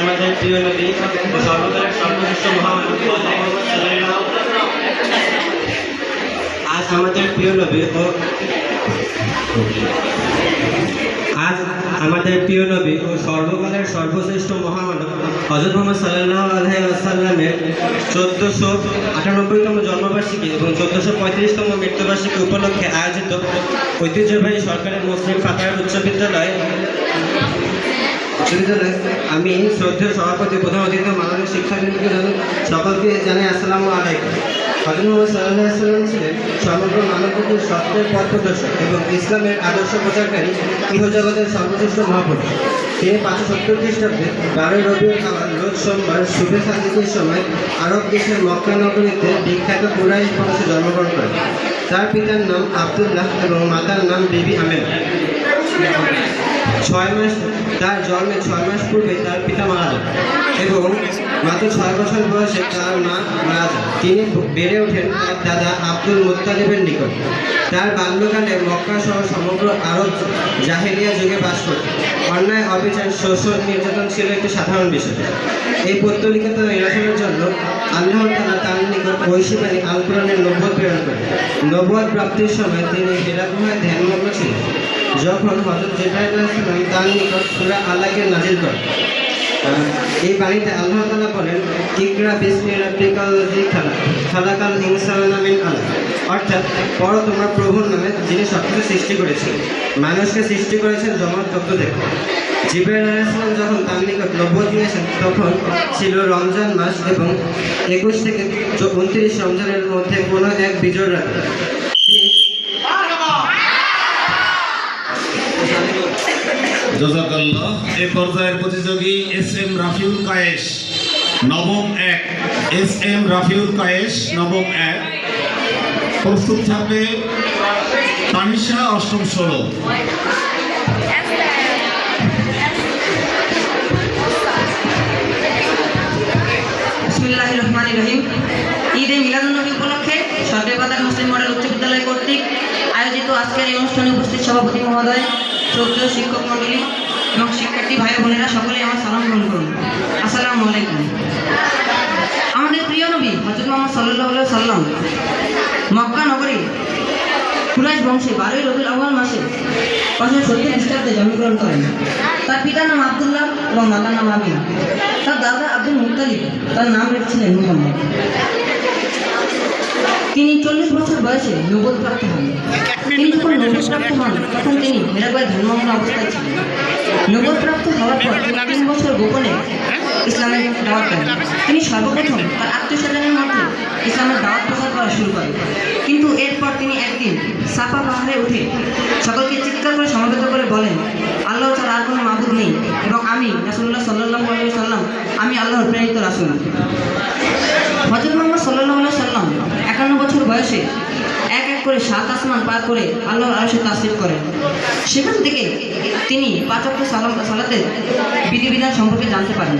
আমাদের প্রিয় নবী ও সর্বকালের সর্বশ্রেষ্ঠ মহামানব আজ আমাদের প্রিয় নবী ও আজ আমাদের প্রিয় নবী ও সর্বকালের সর্বশ্রেষ্ঠ মহামানব হজরত মোহাম্মদ সাল্লাহ আলহাই আসাল্লামের চোদ্দোশো আটানব্বইতম জন্মবার্ষিকী এবং চোদ্দোশো পঁয়ত্রিশতম মৃত্যুবার্ষিকী উপলক্ষে আয়োজিত ঐতিহ্যবাহী সরকারের মুসলিম ফাতার উচ্চ বিদ্যালয় আমি শ্রদ্ধেয় সভাপতি, প্রধান অতিথি, মাননীয় শিক্ষার্থীকে জানাই সকলকে জানাই আসসালামু আলাইকুম। সাল্লাহ সাল্লাম ছিলেন সমগ্র মানবজাতির সত্যের পথ প্রদর্শক এবং ইসলামের আদর্শ প্রচারকারী, ইহজগতের সর্বশ্রেষ্ঠ মহাপুরুষ। তিনি পাঁচশো সত্তর খ্রিস্টাব্দে বারোই রবিউল আওয়াল রোজ সোমবার শুভে সাদিকের সময় আরব দেশের মক্কা নগরীতে বিখ্যাত কুরাইশ বংশে জন্মগ্রহণ করেন। তার পিতার নাম আবদুল্লাহ এবং মাতার নাম বিবি আমেনা ছয় মাস, তার জন্মের ছয় মাস পূর্বে তার পিতা মারা যান এবং মাত্র ছয় বছর বয়সে তার মা মারা যান। তিনি বেড়ে ওঠেন তার দাদা আব্দুল মুত্তালিবের নিকট। তার বাল্যকালে মক্কা সহ সমগ্র আরব জাহেলিয়া যুগে বাস করত। অন্যায়, অবিচার, শোষণ, নির্যাতন ছিল একটি সাধারণ বিষয়। এই পত্তলিকতা নিরসনের জন্য আল্লাহ তালা তার নিকট ঐশীবাণী আল কোরআনের প্রেরণ করেন। নব্বত প্রাপ্তির সময় তিনি হেরা গুহায় ধ্যানমগ্ন ছিলেন। যখন হজরত জিব্রাইল আলাইহিসসালাম তার নিকট সূরা আলাকে নাজিল করেন এই বাণীতে আল্লাহ তাআলা বলেন, ইকরা বিসমি রাব্বিকাল খালাক, খালাকাল অর্থাৎ, পড়ো তোমার প্রভুর নামে যিনি সবকিছু সৃষ্টি করেছেন। মানুষকে সৃষ্টি করেছেন জমার তত্ত্ব থেকে জিব্রাইল যখন তার নিকট নব্বত নিয়েছেন তখন ছিল রমজান মাস এবং একুশ থেকে উনত্রিশ রমজানের মধ্যে কোনো এক বিজয় রাত জজাকাল্লাহ। এ পর্যায়ের প্রতিযোগী এস এম রাফিউল কায়েস নবম এক। এস এম রাফিউল কায়েস নবম এক। প্রস্তুত থাকবে তানিশা অষ্টম ষোলো। বিসমিল্লাহ রহমান রহিম ঈদে মিলাদুন্নবী উপলক্ষে সরকারি বাজার মুসলিম মডেল উচ্চ বিদ্যালয় কর্তৃক আয়োজিত আজকের এই অনুষ্ঠানে উপস্থিত সভাপতি মহোদয় শ্রদ্ধেয় শিক্ষক মণ্ডলী এবং শিক্ষার্থী ভাই বোনেরা সকলে আমার সালাম গ্রহণ করুন। আসসালামু আলাইকুম। আমাদের প্রিয় নবী হজরত মোহাম্মদ সাল্লাহ সাল্লাম মক্কা নগরী কুরাইশ বংশে বারোই রবিউল আউয়াল মাসে পাঁচশো সত্তর খ্রিস্টাব্দে জন্মগ্রহণ করেন। তার পিতার নাম আবদুল্লাহ এবং মাতার নাম আমিনা। তার দাদা আব্দুল মুক্তালিব তার নাম রেখেছিলেন মুহাম্মদ। তিনি চল্লিশ বছর বয়সে নবদ প্রাপ্ত হন। যখন নবদ হন তখন তিনি হেরাবাই ধর্মগ্ন অবস্থায় ছিলেন। নগদপ্রাপ্ত হওয়ার পর তিন বছর গোপনে ইসলামের দাওয়াত দেন। তিনি সর্বপ্রথম তার আত্মীয় স্বজনের মধ্যে ইসলামের দাওয়াত প্রচার করা শুরু করেন। কিন্তু এরপর তিনি একদিন সাফা পাহাড়ে উঠে সকলকে চিৎকার করে সমবেত করে বলেন, আল্লাহ ছাড়া আর কোনো মাবুদ নেই এবং আমি রাসুল্লাহ সাল্লাহ সাল্লাম আমি আল্লাহর প্রেরিত রাসুল। হজরত মোহাম্মদ সাল্লাহ সাল্লাম একান্ন বছর বয়সে করে সাত আসমান পার করে আল্লাহর আয়সে তাসরিফ করেন। সেখান থেকে তিনি পাঁচ সালাম সালাতের বিধিবিধান সম্পর্কে জানতে পারেন।